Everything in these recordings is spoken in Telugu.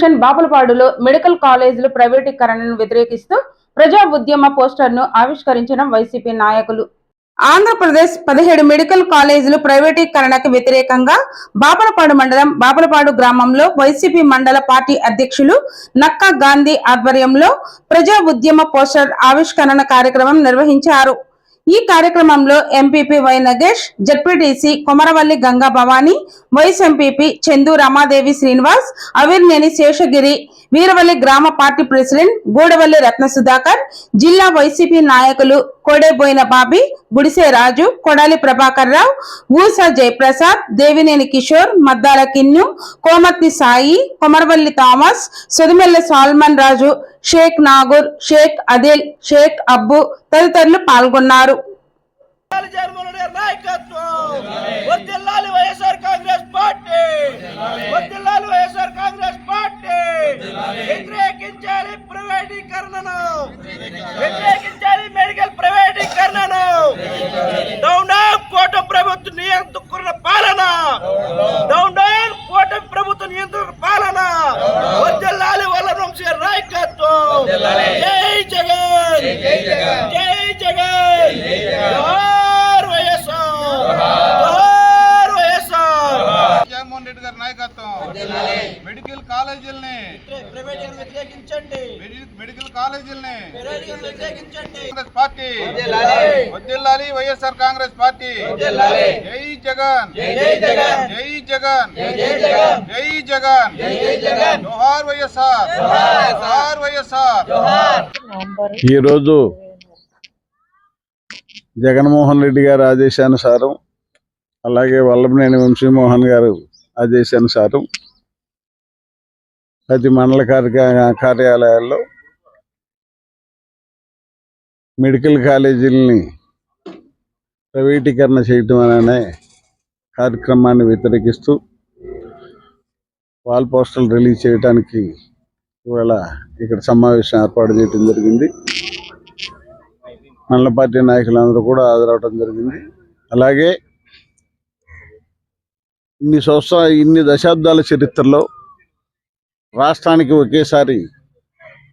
జంక్షన్ బాపులపాడులో మెడికల్ కాలేజీలు ప్రైవేటీకరణను వ్యతిరేకిస్తూ ప్రజా ఉద్యమ పోస్టర్ను ఆవిష్కరించిన వైసీపీ నాయకులు. ఆంధ్రప్రదేశ్ పదిహేడు మెడికల్ కాలేజీలు ప్రైవేటీకరణకు వ్యతిరేకంగా బాపలపాడు మండలం బాపలపాడు గ్రామంలో వైసీపీ మండల పార్టీ అధ్యక్షులు నక్కా గాంధీ ఆధ్వర్యంలో ప్రజా ఉద్యమ పోస్టర్ ఆవిష్కరణ కార్యక్రమం నిర్వహించారు. ఈ కార్యక్రమంలో MPP Y Nagesh ZPTC Komaravalli Ganga Bhavani vice MPP Chandu Ramadevi Srinivas Avirneni Seshagiri Veeravalli గ్రామ పార్టీ ప్రెసిడెంట్ గూడవల్లి రత్న సుధాకర్ జిల్లా వైసీపీ నాయకులు కోడేబోయిన బాబీ గుడిసే రాజు కొడాలి ప్రభాకర్ రావు ఊసా జయప్రసాద్ దేవినేని కిషోర్ మద్దాల కిన్ను కోమత్తి సాయి కొమరవల్లి థామస్ సుదిమెల్ల సాల్మన్ రాజు షేక్ నాగూర్ షేక్ అదిల్ షేక్ అబ్బు తదితరులు పాల్గొన్నారు. YSR Congress party. YSR Congress party. వ్యతిరేకించాలి ప్రైవేటీకరణను. వ్యతిరేకించాలి మెడికల్ ప్రైవేటీకరణను డౌన్ డౌన్ కోట ప్రభుత్వ నియంత్రణ పాలన డౌన్ డౌన్ కోట ప్రభుత్వ నియంత్రణ పాలన వర్ధిల్లాలి వల్ల వంశీ నాయకత్వం జై జగన్ జై జగన్ జోహార్ వైఎస్ఆర్ జోహార్ వైఎస్ఆర్ జగన్మోహన్ రెడ్డి గారి నాయకత్వం మెడికల్ కాలేజీలని ప్రైవేట్ వ్యతిరేకించండి మెడి- మెడికల్ కాలేజీలని ప్రైవేట్ వ్యతిరేకించండి కాంగ్రెస్ పార్టీ. వదిల్లాలి వైఎస్ఆర్ కాంగ్రెస్ పార్టీ. జై జగన్. జై జగన్. జై జగన్. జై జగన్. జై జగన్. జై జగన్. జోహార్ వైఎస్ఆర్. జోహార్. వైఎస్ఆర్. ఈరోజు జగన్మోహన్ రెడ్డి గారి ఆదేశానుసారం అలాగే వల్లభనేని వంశీమోహన్ గారు ఆదేశానుసారం ప్రతి మండల కార్య కార్యాలయాల్లో మెడికల్ కాలేజీలని ప్రైవేటీకరణ చేయటం అనే కార్యక్రమాన్ని వ్యతిరేకిస్తూ వాల్ పోస్టర్లు రిలీజ్ చేయడానికి ఇవాళ ఇక్కడ సమావేశం ఏర్పాటు చేయడం జరిగింది. మండల పార్టీ నాయకులందరూ కూడా హాజరవడం జరిగింది. అలాగే ఇన్ని సంవత్సరాలు ఇన్ని దశాబ్దాల చరిత్రలో రాష్ట్రానికి ఒకేసారి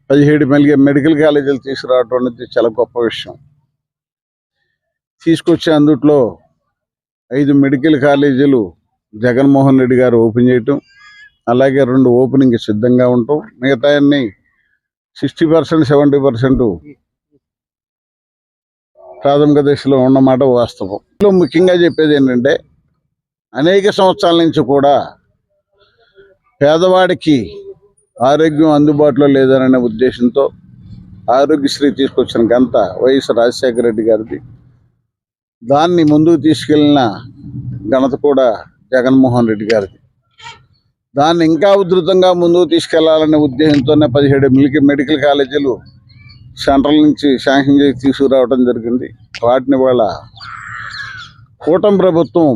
పదిహేడు మెలిగే మెడికల్ కాలేజీలు తీసుకురావడం అనేది చాలా గొప్ప విషయం. తీసుకొచ్చే అందుట్లో ఐదు మెడికల్ కాలేజీలు జగన్మోహన్ రెడ్డి గారు ఓపెన్ చేయటం అలాగే రెండు ఓపెనింగ్ సిద్ధంగా ఉంటాం మిగతా అన్ని సిక్స్టీ పర్సెంట్ సెవెంటీ పర్సెంట్ ప్రాథమిక దశలో ఉన్నమాట వాస్తవం. ఇందులో ముఖ్యంగా చెప్పేది ఏంటంటే అనేక సంవత్సరాల నుంచి కూడా పేదవాడికి ఆరోగ్యం అందుబాటులో లేదనే ఉద్దేశంతో ఆరోగ్యశ్రీ తీసుకొచ్చిన ఘనత వైఎస్ రాజశేఖర రెడ్డి గారిది. దాన్ని ముందుకు తీసుకెళ్ళిన ఘనత కూడా జగన్మోహన్ రెడ్డి గారిది. దాన్ని ఇంకా ఉధృతంగా ముందుకు తీసుకెళ్ళాలనే ఉద్దేశంతోనే పదిహేడు మిలికి మెడికల్ కాలేజీలు సెంట్రల్ నుంచి శాంక్షన్ చేసి తీసుకురావడం జరిగింది. వాటిని వాళ్ళ కూటమి ప్రభుత్వం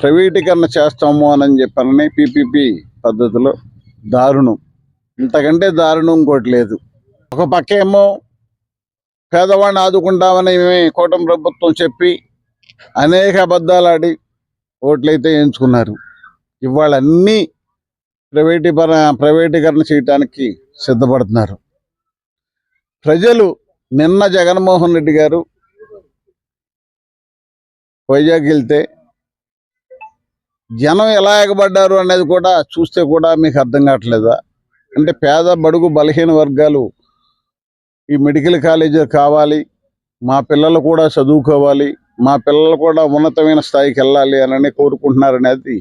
ప్రైవేటీకరణ చేస్తాము అని చెప్పారని పీపీపీ పద్ధతిలో దారుణం. ఇంతకంటే దారుణం ఇంకోటి లేదు. ఒక పక్క ఏమో పేదవాడిని ఆదుకుంటామని కూటమి ప్రభుత్వం చెప్పి అనేక అబద్ధాలు ఆడి ఓట్లయితే ఎంచుకున్నారు. ఇవాళ అన్నీ ప్రైవేటీకరణ ప్రైవేటీకరణ చేయటానికి సిద్ధపడుతున్నారు. ప్రజలు నిన్న జగన్మోహన్ రెడ్డి గారు వైజాగ్ వెళ్తే జనం ఎలా ఎగబడ్డారు అనేది కూడా చూస్తే కూడా మీకు అర్థం కావట్లేదా? అంటే పేద బడుగు బలహీన వర్గాలు ఈ మెడికల్ కాలేజీ కావాలి మా పిల్లలు కూడా చదువుకోవాలి మా పిల్లలు కూడా ఉన్నతమైన స్థాయికి వెళ్ళాలి అని కోరుకుంటున్నారనేది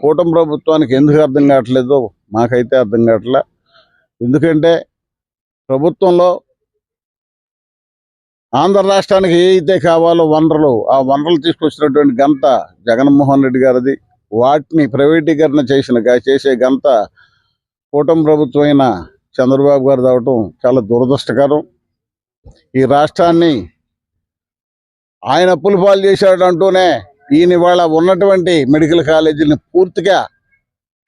కూటమి ప్రభుత్వానికి ఎందుకు అర్థం కావట్లేదో మాకైతే అర్థం కావట్లే. ఎందుకంటే ప్రభుత్వంలో ఆంధ్ర రాష్ట్రానికి ఏ అయితే కావాలో వనరులు ఆ వనరులు తీసుకొచ్చినటువంటి ఘనత జగన్మోహన్ రెడ్డి గారిది. వాటిని ప్రైవేటీకరణ చేసిన చేసే ఘనత కూటమి ప్రభుత్వం అయిన చంద్రబాబు గారు అవటం చాలా దురదృష్టకరం. ఈ రాష్ట్రాన్ని ఆయన అప్పుల పాలు చేశాడు అంటూనే ఈయన ఇవాళ ఉన్నటువంటి మెడికల్ కాలేజీని పూర్తిగా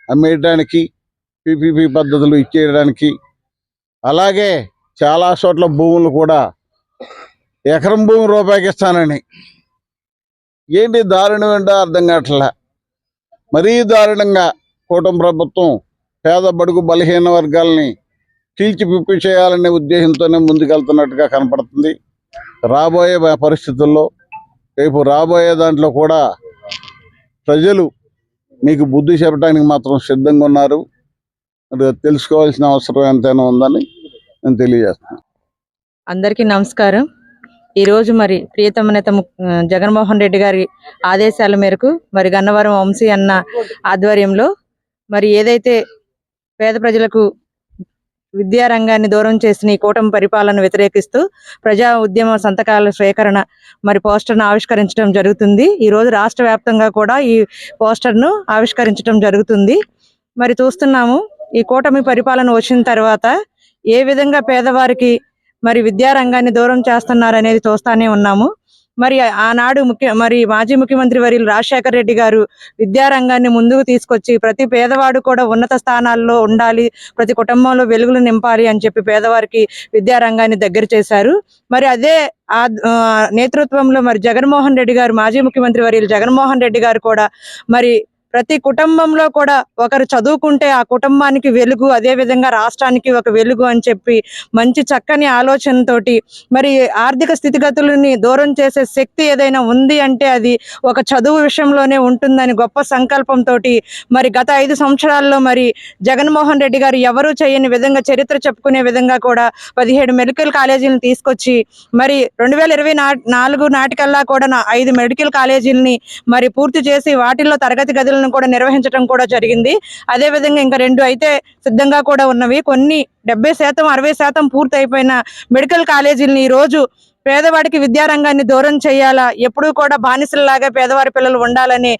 అమ్మేయడానికి పీపీపీ పద్ధతులు ఇచ్చేయడానికి అలాగే చాలా చోట్ల భూములు కూడా ఎకరం భూమి రూపాయికి ఇస్తానని ఏంటి దారుణం ఏంటో అర్థం కావట్లే? మరీ దారుణంగా కూటమి ప్రభుత్వం పేద బడుగు బలహీన వర్గాల్ని చీల్చి పిప్పి చేయాలనే ఉద్దేశంతోనే ముందుకెళ్తున్నట్టుగా కనపడుతుంది. రాబోయే పరిస్థితుల్లో రేపు రాబోయే దాంట్లో కూడా ప్రజలు మీకు బుద్ధి చెప్పడానికి మాత్రం సిద్ధంగా ఉన్నారు. తెలుసుకోవాల్సిన అవసరం ఎంతైనా ఉందని నేను తెలియజేస్తున్నాను. అందరికీ నమస్కారం. ఈరోజు మరి ప్రియతమ నేత జగన్మోహన్ రెడ్డి గారి ఆదేశాల మేరకు మరి గన్నవరం వంశీ అన్న ఆధ్వర్యంలో మరి ఏదైతే పేద ప్రజలకు విద్యారంగాన్ని దూరం చేసిన ఈ కూటమి పరిపాలన వ్యతిరేకిస్తూ ప్రజా ఉద్యమ సంతకాల స్వీకరణ మరి పోస్టర్ను ఆవిష్కరించడం జరుగుతుంది. ఈ రోజు రాష్ట్ర వ్యాప్తంగా కూడా ఈ పోస్టర్ను ఆవిష్కరించడం జరుగుతుంది. మరి చూస్తున్నాము ఈ కూటమి పరిపాలన వచ్చిన తర్వాత ఏ విధంగా పేదవారికి మరి విద్యారంగాన్ని దూరం చేస్తున్నారనేది చూస్తానే ఉన్నాము. మరి ఆనాడు ముఖ్య మరి మాజీ ముఖ్యమంత్రి వర్యులు రాజశేఖర రెడ్డి గారు విద్యారంగాన్ని ముందుకు తీసుకొచ్చి ప్రతి పేదవాడు కూడా ఉన్నత స్థానాల్లో ఉండాలి ప్రతి కుటుంబంలో వెలుగులు నింపాలి అని చెప్పి పేదవారికి విద్యారంగాన్ని దగ్గర చేశారు. మరి అదే ఆ ఆ, నేతృత్వంలో మరి జగన్మోహన్ రెడ్డి గారు మాజీ ముఖ్యమంత్రి వర్యులు జగన్మోహన్ రెడ్డి గారు కూడా మరి ప్రతి కుటుంబంలో కూడా ఒకరు చదువుకుంటే ఆ కుటుంబానికి వెలుగు అదే విధంగా రాష్ట్రానికి ఒక వెలుగు అని చెప్పి మంచి చక్కని ఆలోచనతోటి మరి ఆర్థిక స్థితిగతులని దూరం చేసే శక్తి ఏదైనా ఉంది అంటే అది ఒక చదువు విషయంలోనే ఉంటుందని గొప్ప సంకల్పంతో మరి గత ఐదు సంవత్సరాల్లో మరి జగన్మోహన్ రెడ్డి గారు ఎవరూ చేయని విధంగా చరిత్ర చెప్పుకునే విధంగా కూడా పదిహేడు మెడికల్ కాలేజీలను తీసుకొచ్చి మరి రెండు వేల ఇరవై నాలుగు నాటికల్లా కూడా నా ఐదు మెడికల్ కాలేజీలని మరి పూర్తి చేసి వాటిల్లో తరగతి గదులు గదులను కూడా నిర్వహించడం కూడా జరిగింది. అదే విధంగా ఇంకా రెండు అయితే సిద్ధంగా కూడా ఉన్నవి. కొన్ని డెబ్బై శాతం అరవై శాతం పూర్తి అయిపోయిన మెడికల్ కాలేజీలను ఈ రోజు పేదవాడికి విద్యారంగాన్ని దూరం చేయాలా? ఎప్పుడూ కూడా బానిసలలాగా పేదవారి పిల్లలు ఉండాలని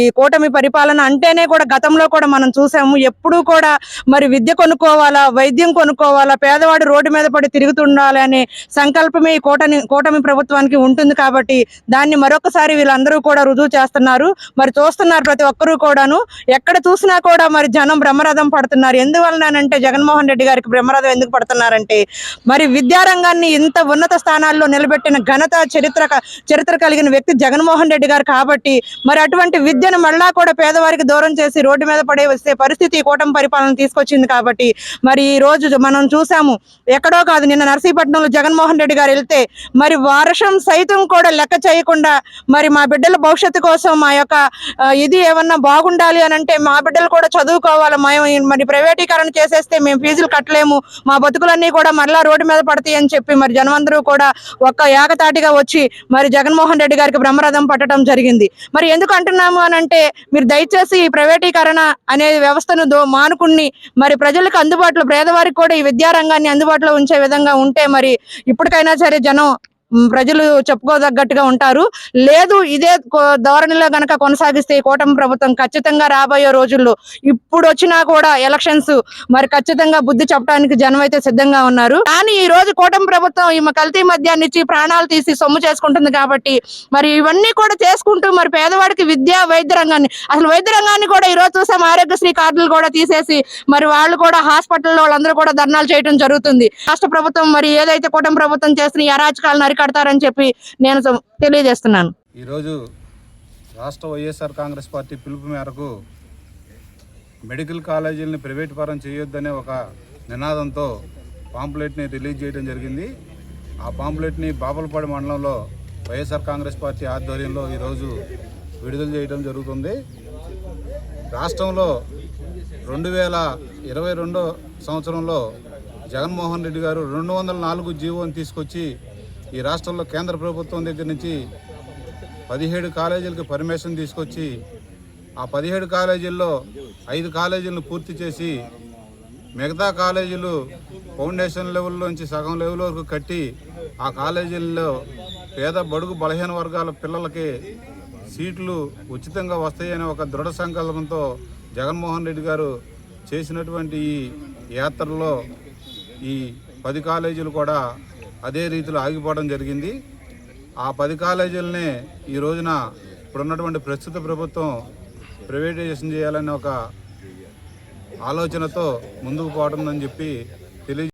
ఈ కూటమి పరిపాలన అంటేనే కూడా గతంలో కూడా మనం చూసాము. ఎప్పుడూ కూడా మరి విద్య కొనుక్కోవాలా? వైద్యం కొనుక్కోవాలా? పేదవాడు రోడ్డు మీద పడి తిరుగుతుండాలని సంకల్పమే ఈ కూటమి కూటమి ప్రభుత్వానికి ఉంటుంది కాబట్టి దాన్ని మరొకసారి వీళ్ళందరూ కూడా రుజువు చేస్తున్నారు. మరి చూస్తున్నారు ప్రతి ఒక్కరూ కూడాను. ఎక్కడ చూసినా కూడా మరి జనం బ్రహ్మరథం పడుతున్నారు. ఎందువలనంటే జగన్మోహన్ రెడ్డి గారికి బ్రహ్మరథం ఎందుకు పడుతున్నారంటే మరి విద్యారంగాన్ని ఇంత ఉన్నత స్థానాల్లో నిలబెట్టిన ఘనత చరిత్ర చరిత్ర కలిగిన వ్యక్తి జగన్మోహన్ రెడ్డి గారు కాబట్టి మరి అటువంటి విద్యను మళ్ళా కూడా పేదవారికి దూరం చేసి రోడ్డు మీద పడే వస్తే పరిస్థితి ఈ కూటమి పరిపాలన తీసుకొచ్చింది కాబట్టి మరి ఈ రోజు మనం చూసాము ఎక్కడో కాదు నిన్న నర్సీపట్నంలో జగన్మోహన్ రెడ్డి గారు వెళ్తే మరి వర్షం సైతం కూడా లెక్క చేయకుండా మరి మా బిడ్డల భవిష్యత్తు కోసం మా యొక్క ఇది ఏమన్నా బాగుండాలి అని అంటే మా బిడ్డలు కూడా చదువుకోవాలి మేము మరి ప్రైవేటీకరణ చేసేస్తే మేము ఫీజులు కట్టలేము మా బతుకులన్నీ కూడా మరలా రోడ్డు మీద పడతాయి అని చెప్పి మరి జనమందరూ కూడా ఒక్క ఏకతాటిగా వచ్చి మరి జగన్మోహన్ రెడ్డి గారికి బ్రహ్మరథం పట్టడం జరిగింది. మరి ఎందుకు అంటున్నాము అని అంటే మీరు దయచేసి ఈ ప్రైవేటీకరణ అనే వ్యవస్థను దో మానుకుని మరి ప్రజలకు అందుబాటులో పేదవారికి కూడా ఈ విద్యారంగాన్ని అందుబాటులో ఉంచే విధంగా ఉంటే మరి ఇప్పటికైనా సరే జనం ప్రజలు చెప్పుకోదగ్గట్టుగా ఉంటారు. లేదు ఇదే ధోరణిలో గనక కొనసాగిస్తే ఈ కూటమి ప్రభుత్వం ఖచ్చితంగా రాబోయే రోజుల్లో ఇప్పుడు వచ్చినా కూడా ఎలక్షన్స్ మరి ఖచ్చితంగా బుద్ధి చెప్పడానికి జనం అయితే సిద్ధంగా ఉన్నారు. కానీ ఈ రోజు కూటమి ప్రభుత్వం ఈ కల్తీ మద్యాన్ని ఇచ్చి ప్రాణాలు తీసి సొమ్ము చేసుకుంటుంది కాబట్టి మరి ఇవన్నీ కూడా చేసుకుంటూ మరి పేదవాడికి విద్య వైద్య రంగాన్ని అసలు వైద్య రంగాన్ని కూడా ఈ రోజు చూసాం ఆరోగ్యశ్రీ కార్డులు కూడా తీసేసి మరి వాళ్ళు కూడా హాస్పిటల్లో వాళ్ళందరూ కూడా ధర్నాలు చేయడం జరుగుతుంది. రాష్ట్ర ప్రభుత్వం మరి ఏదైతే కూటమి ప్రభుత్వం చేస్తున్న ఈ అరాచకాలను కడతారని చెప్పి నేను తెలియజేస్తున్నాను. ఈరోజు రాష్ట్ర వైఎస్ఆర్ కాంగ్రెస్ పార్టీ పిలుపు మేరకు మెడికల్ కాలేజీలని ప్రైవేట్ పరం చేయొద్దనే ఒక నినాదంతో పాంప్లెట్ని రిలీజ్ చేయడం జరిగింది. ఆ పాంప్లెట్ని బాపలపాడు మండలంలో వైఎస్ఆర్ కాంగ్రెస్ పార్టీ ఆధ్వర్యంలో ఈరోజు విడుదల చేయడం జరుగుతుంది. రాష్ట్రంలో రెండు వేల ఇరవై రెండో సంవత్సరంలో జగన్మోహన్ రెడ్డి గారు రెండు వందల నాలుగు జీవోని తీసుకొచ్చి ఈ రాష్ట్రంలో కేంద్ర ప్రభుత్వం దగ్గర నుంచి పదిహేడు కాలేజీలకు పర్మిషన్ తీసుకొచ్చి ఆ పదిహేడు కాలేజీల్లో ఐదు కాలేజీలను పూర్తి చేసి మిగతా కాలేజీలు ఫౌండేషన్ లెవెల్లోంచి సగం లెవెల్ వరకు కట్టి ఆ కాలేజీల్లో పేద బడుగు బలహీన వర్గాల పిల్లలకి సీట్లు ఉచితంగా వస్తాయనే ఒక దృఢ సంకల్పంతో జగన్మోహన్ రెడ్డి గారు చేసినటువంటి ఈ యాత్రలో ఈ పది కాలేజీలు కూడా అదే రీతిలో ఆగిపోవడం జరిగింది. ఆ పది కాలేజీలనే ఈ రోజున ఇప్పుడున్నటువంటి ప్రస్తుత ప్రభుత్వం ప్రైవేటైజేషన్ చేయాలనే ఒక ఆలోచనతో ముందుకు పోవడం అని చెప్పి తెలియ